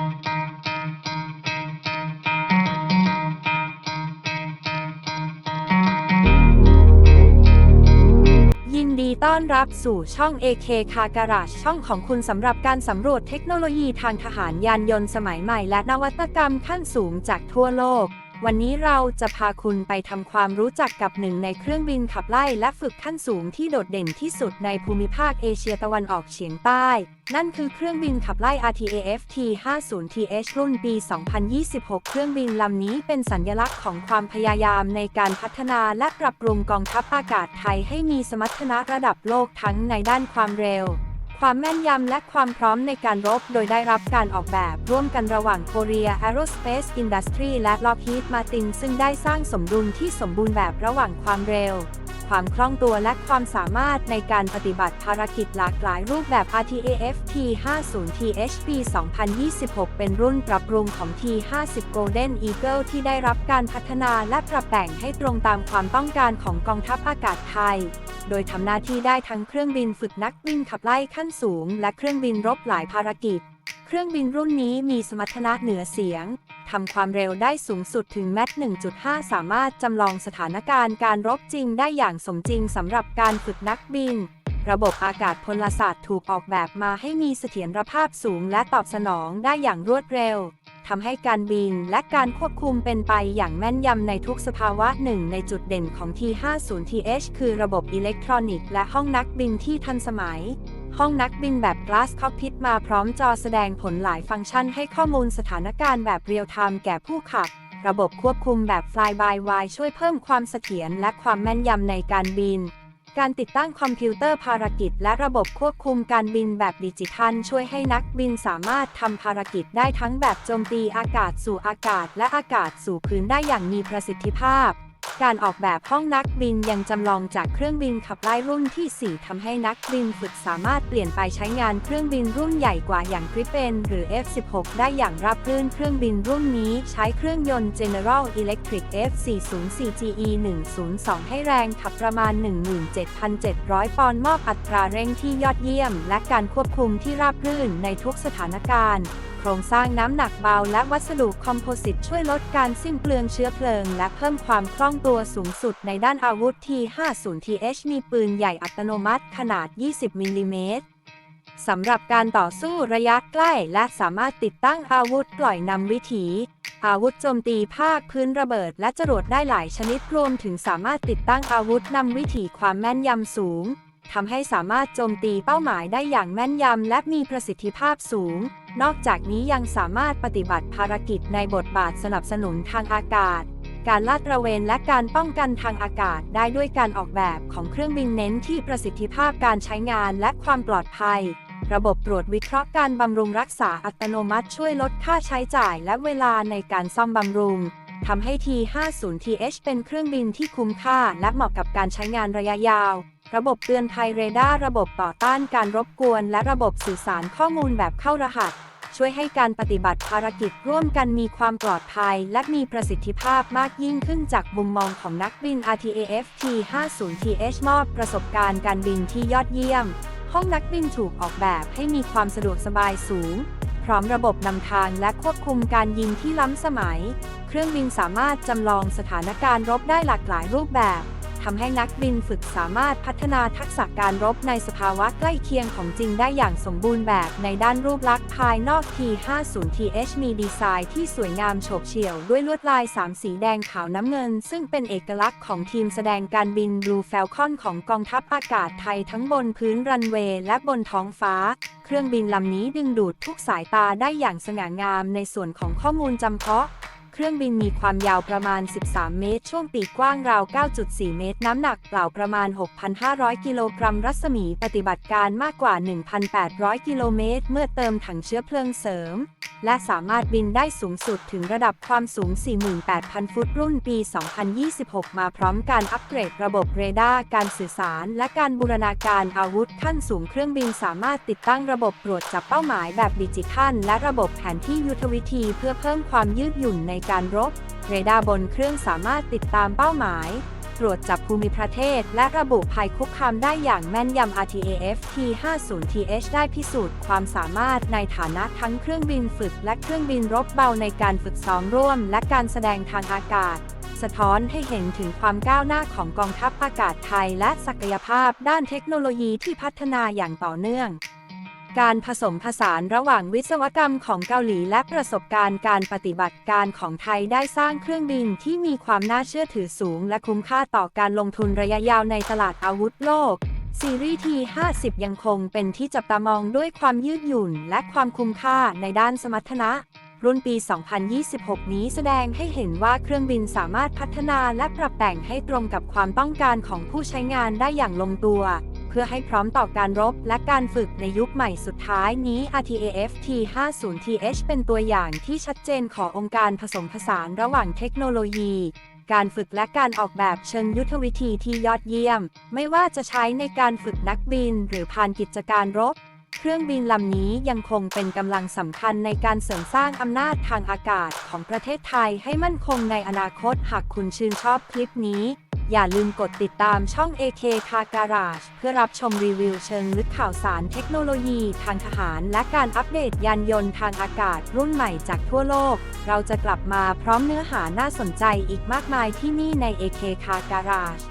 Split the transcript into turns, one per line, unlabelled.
ยินดีต้อนรับสู่ช่อง AK Car Garage ช่องของคุณสำหรับการสำรวจเทคโนโลยีทางทหารยานยนต์สมัยใหม่และนวัตกรรมขั้นสูงจากทั่วโลก วันนี้เราจะพาคุณไปทำความรู้จักกับหนึ่งในเครื่องบินขับไล่และฝึกขั้นสูงที่โดดเด่นที่สุดในภูมิภาคเอเชียตะวันออกเฉียงใต้ นั่นคือเครื่องบินขับไล่ RTAF T50TH รุ่นปี 2026 เครื่องบินลำนี้เป็นสัญลักษณ์ของความพยายามในการพัฒนาและปรับปรุงกองทัพอากาศไทยให้มีสมรรถนะระดับโลกทั้งในด้านความเร็ว ความแม่นยำและความพร้อมในการรบ โดยได้รับการออกแบบร่วมกันระหว่าง Korea Aerospace Industry และ Lockheed Martin ซึ่งได้สร้างสมดุลที่สมบูรณ์แบบระหว่างความเร็ว ความคล่องตัวและความสามารถในการปฏิบัติภารกิจหลากหลายรูปแบบ RTAF T50TH ปี 2026 เป็นรุ่นปรับปรุงของ T50 Golden Eagle ที่ได้รับการพัฒนาและปรับแต่งให้ตรงตามความต้องการของกองทัพอากาศไทย โดยทำหน้าที่ได้ทั้งเครื่องบินฝึกนักบินขับไล่ขั้นสูง และเครื่องบินรบหลายภารกิจ เครื่องบินรุ่นนี้มีสมรรถนะเหนือเสียงทำความเร็วได้สูงสุดถึงแมตช์1.5 สามารถจำลองสถานการณ์การรบจริงได้อย่างสมจริงสำหรับการฝึกนักบิน ระบบอากาศพลศาสตร์ถูกออกแบบมาให้มีเสถียรภาพสูงและตอบสนองได้อย่างรวดเร็ว ทำให้การบินและการควบคุมเป็นไปอย่างแม่นยำในทุกสภาวะหนึ่งในจุดเด่นของ T50TH คือระบบอิเล็กทรอนิกส์และห้องนักบินที่ทันสมัย ห้องนักบินแบบ Glass Cockpit มาพร้อมจอแสดงผลหลายฟังก์ชันให้ข้อมูลสถานการณ์แบบเรียลไทม์แก่ผู้ขับ ระบบควบคุมแบบ Fly by Wire ช่วยเพิ่มความเสถียรและความแม่นยำในการบิน การติดตั้งคอมพิวเตอร์ภารกิจ และระบบควบคุมการบินแบบดิจิทัล ช่วยให้นักบินสามารถทำภารกิจได้ทั้งแบบโจมตีอากาศสู่อากาศและอากาศสู่พื้นได้อย่างมีประสิทธิภาพ การออกแบบห้องนักบินยังจำลองจากเครื่องบินขับไล่รุ่นที่ 4ทำให้นักบินฝึกสามารถเปลี่ยนไปใช้งานเครื่องบินรุ่นใหญ่กว่าอย่าง Gripen หรือ F16 ได้อย่างราบรื่นเครื่องบินรุ่นนี้ใช้เครื่องยนต์ General Electric F404GE 102 ให้แรงขับประมาณ 17,700 ปอนด์มอบอัตราเร่งที่ยอดเยี่ยม และการควบคุมที่ราบรื่นในทุกสถานการณ์ โครงสร้างน้ำหนักเบาและวัสดุคอมโพสิตช่วยลดการสิ้นเปลืองเชื้อเพลิง และเพิ่มความคล่องตัวสูงสุดในด้านอาวุธ T50TH มีปืนใหญ่อัตโนมัติขนาด 20มิลลิเมตรสำหรับการต่อสู้ระยะใกล้และสามารถติดตั้งอาวุธปล่อยนำวิถี อาวุธโจมตีภาคพื้นระเบิดและจรวดได้หลายชนิดรวมถึงสามารถติดตั้งอาวุธนำวิถีความแม่นยำสูง ทำให้สามารถโจมตีเป้าหมายได้อย่างแม่นยำและมีประสิทธิภาพสูง นอกจากนี้ยังสามารถปฏิบัติภารกิจในบทบาทสนับสนุนทางอากาศ การลาดตระเวนและการป้องกันทางอากาศได้ด้วยการออกแบบของเครื่องบินเน้นที่ประสิทธิภาพการใช้งานและความปลอดภัย ระบบตรวจวิเคราะห์การบำรุงรักษาอัตโนมัติช่วยลดค่าใช้จ่ายและเวลาในการซ่อมบำรุงทำให้ T50TH เป็นเครื่องบินที่คุ้มค่าและเหมาะกับการใช้งานระยะยาว ระบบเตือนภัยเรดาร์ระบบต่อต้านการรบกวน และระบบสื่อสารข้อมูลแบบเข้ารหัส ช่วยให้การปฏิบัติภารกิจร่วมกันมีความปลอดภัย และมีประสิทธิภาพมากยิ่งขึ้นจากมุมมองของนักบิน RTAF T50TH มอบประสบการณ์การบินที่ยอดเยี่ยม ห้องนักบินถูกออกแบบให้มีความสะดวกสบายสูง พร้อมระบบนำทางและควบคุมการยิงที่ล้ำสมัย เครื่องบินสามารถจำลองสถานการณ์รบได้หลากหลายรูปแบบ ทำให้นักบินฝึกสามารถพัฒนาทักษะการรบในสภาวะใกล้เคียงของจริงได้อย่างสมบูรณ์แบบในด้านรูปลักษณ์ภายนอก T50TH มีดีไซน์ที่สวยงามโฉบเฉี่ยวด้วยลวดลายสามสีแดงขาวน้ำเงิน ซึ่งเป็นเอกลักษณ์ของทีมแสดงการบิน Blue Falcon ของกองทัพอากาศไทยทั้งบนพื้นรันเวย์และบนท้องฟ้า เครื่องบินลำนี้ดึงดูดทุกสายตาได้อย่างสง่างามในส่วนของข้อมูลจำเพาะ เครื่องบินมีความยาวประมาณ 13 เมตร ช่วงปีกกว้างราว 9.4 เมตร น้ำหนักเปล่าประมาณ 6,500 กิโลกรัม รัศมีปฏิบัติการมากกว่า 1,800 กิโลเมตร เมื่อเติมถังเชื้อเพลิงเสริม และสามารถบินได้สูงสุดถึงระดับความสูง 48,000 ฟุตรุ่นปี 2026 มาพร้อมการอัปเกรดระบบเรดาร์ การสื่อสาร และการบูรณาการอาวุธขั้นสูงเครื่องบินสามารถติดตั้งระบบตรวจจับเป้าหมายแบบดิจิทัล และระบบแผนที่ยุทธวิธีเพื่อเพิ่มความยืดหยุ่นในการรบ เรดาร์บนเครื่องสามารถติดตามเป้าหมาย ตรวจจับภูมิประเทศ และระบุภัยคุกคามได้อย่างแม่นยำ RTAF T50TH ได้พิสูจน์ความสามารถในฐานะทั้งเครื่องบินฝึก และเครื่องบินรบเบาในการฝึกซ้อมร่วม และการแสดงทางอากาศ สะท้อนให้เห็นถึงความก้าวหน้าของกองทัพอากาศไทย และศักยภาพด้านเทคโนโลยีที่พัฒนาอย่างต่อเนื่อง การผสมผสานระหว่างวิศวกรรมของเกาหลีและประสบการณ์การปฏิบัติการของไทยได้สร้างเครื่องบินที่มีความน่าเชื่อถือสูง และคุ้มค่าต่อการลงทุนระยะยาวในตลาดอาวุธโลก ซีรีส์ T50 ยังคงเป็นที่จับตามองด้วยความยืดหยุ่น และความคุ้มค่าในด้านสมรรถนะ รุ่นปี 2026 นี้แสดงให้เห็นว่าเครื่องบินสามารถพัฒนาและปรับแต่งให้ตรงกับความต้องการของผู้ใช้งานได้อย่างลงตัว เพื่อให้พร้อมต่อการรบและการฝึกในยุคใหม่สุดท้ายนี้ RTAF T50TH เป็นตัวอย่างที่ชัดเจนขององค์การผสมผสานระหว่างเทคโนโลยี การฝึกและการออกแบบเชิงยุทธวิธีที่ยอดเยี่ยม ไม่ว่าจะใช้ในการฝึกนักบิน หรือผ่านกิจการรบเครื่องบินลำนี้ยังคงเป็นกำลังสำคัญในการเสริมสร้างอำนาจทางอากาศของประเทศไทยให้มั่นคงในอนาคต หากคุณชื่นชอบคลิปนี้ อย่าลืมกดติดตามช่อง AK Car Garage เพื่อรับชมรีวิวเชิงลึกข่าวสารเทคโนโลยีทางทหาร และการอัปเดตยานยนต์ทางอากาศรุ่นใหม่จากทั่วโลก เราจะกลับมาพร้อมเนื้อหาน่าสนใจอีกมากมายที่นี่ใน AK Car Garage